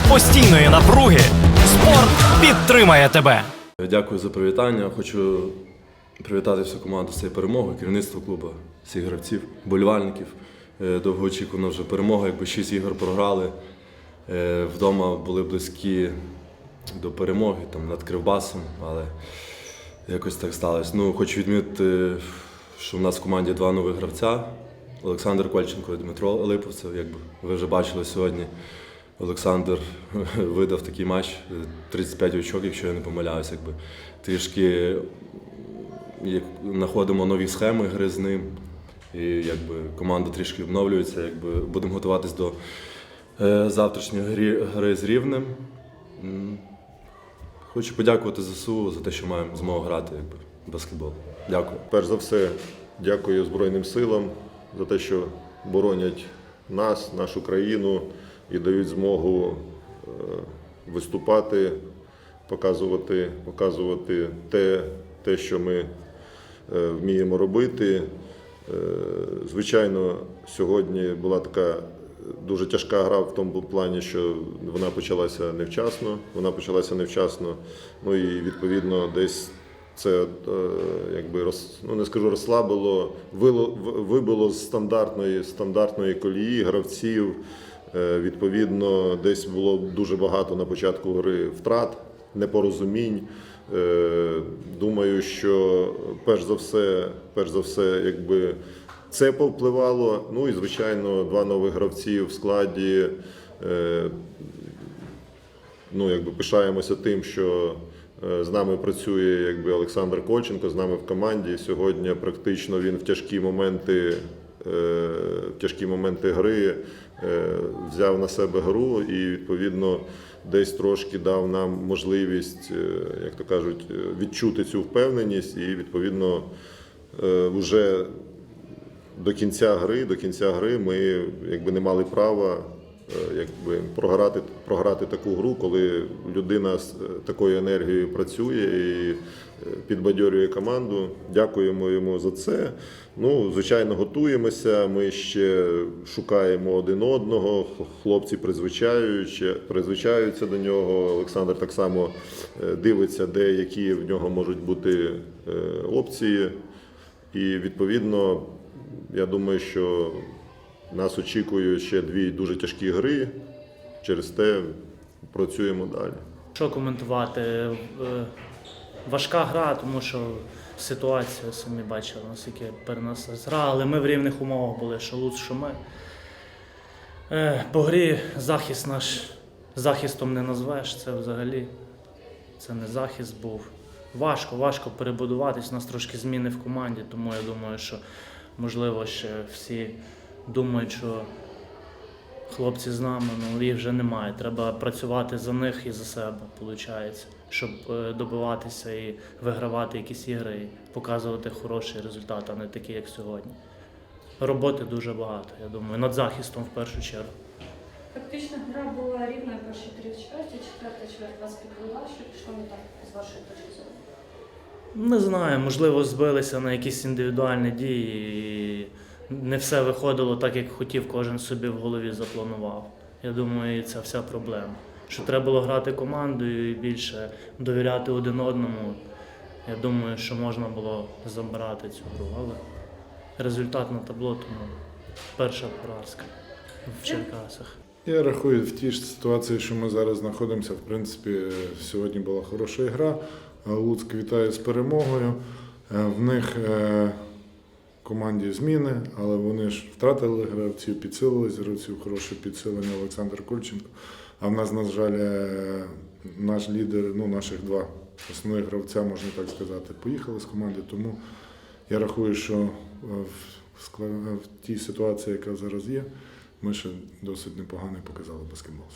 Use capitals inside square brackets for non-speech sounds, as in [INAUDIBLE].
серед постійної напруги спорт підтримає тебе. Дякую за привітання. Хочу привітати всю команду з цією перемогою, керівництво клубу, всіх гравців, болівальників. Е, Довгоочікувана вже перемога, якби шість ігор програли. Е, Вдома були близькі до перемоги там, над Кривбасом, але якось так сталося. Ну, хочу відмітити, що в нас в команді два нових гравця. Олександр Кольченко і Дмитро Липовцев, якби ви вже бачили сьогодні. Олександр [LAUGHS] видав такий матч, е, 35 очок, якщо я не помиляюсь, якби трішки як, знаходимо нові схеми гри з ним. І якби команда трішки обновлюється, якби будемо готуватись до е, завтрашньої грі, гри з рівнем. Хочу подякувати ЗСУ за те, що маємо змогу грати якби, в баскетбол. Дякую. Перш за все, дякую Збройним силам за те, що боронять нас, нашу країну і дають змогу е, виступати, показувати, показувати те, те, що ми е, вміємо робити. Е, Звичайно, сьогодні була така дуже тяжка гра в тому плані, що вона почалася невчасно. Вона почалася невчасно. Ну і відповідно десь це якби роз, ну не скажу розслабило, вило, вибило з стандартної стандартної колії гравців. Е, Відповідно, десь було дуже багато на початку гри втрат, непорозумінь. Е, Думаю, що перш за все, перш за все, якби це повпливало. Ну і звичайно, два нових гравці в складі. Е, ну, якби пишаємося тим, що з нами працює якби Олександр Кольченко, з нами в команді. Сьогодні практично він в тяжкі моменти, тяжкі моменти гри е, взяв на себе гру і відповідно десь трошки дав нам можливість, е, як то кажуть, е, відчути цю впевненість і відповідно е, вже до кінця гри, до кінця гри ми якби не мали права е, якби програти, програти таку гру, коли людина з е, такою енергією працює і е, підбадьорює команду. Дякуємо йому за це. Ну, звичайно, готуємося. Ми ще шукаємо один одного. Хлопці призвичаються до нього. Олександр так само е, дивиться, де які в нього можуть бути е, опції. І відповідно, я думаю, що нас очікують ще дві дуже тяжкі гри. Через те працюємо далі. Що коментувати? Е, Важка гра, тому що ситуація, самі бачили, наскільки переносилась гра, але ми в рівних умовах були, що Луц, що ми. Е, По грі захист наш захистом не назвеш, це взагалі це не захист був. Важко, важко перебудуватись. У нас трошки зміни в команді, тому я думаю, що можливо ще всі думають, що хлопці з нами, ну їх вже немає. Треба працювати за них і за себе, виходить, щоб е, добиватися і вигравати якісь ігри, і показувати хороший результат, а не такі, як сьогодні. Роботи дуже багато, я думаю, над захистом в першу чергу. Фактично гра була рівною перші три чверті, четверта чверть вас підвела, що пішло не так з вашої точки зору. Не знаю, можливо, збилися на якісь індивідуальні дії. І не все виходило так, як хотів, кожен собі в голові запланував. Я думаю, це вся проблема. Що треба було грати командою і більше довіряти один одному. Я думаю, що можна було забирати цю гру, але результат на табло, тому перша поразка в Черкасах. Я рахую в тій ж ситуації, що ми зараз знаходимося. В принципі, сьогодні була хороша гра. Луцьк вітає з перемогою. Е, В них е, команді зміни, але вони ж втратили гравців, підсилились гравців, хороше підсилення Олександр Кульченко. А в нас, на жаль, е, наш лідер, ну наших два основних гравця, можна так сказати, поїхали з команди. Тому я рахую, що е, в, тій ситуації, яка зараз є, ми ще досить непоганий показали баскетбол.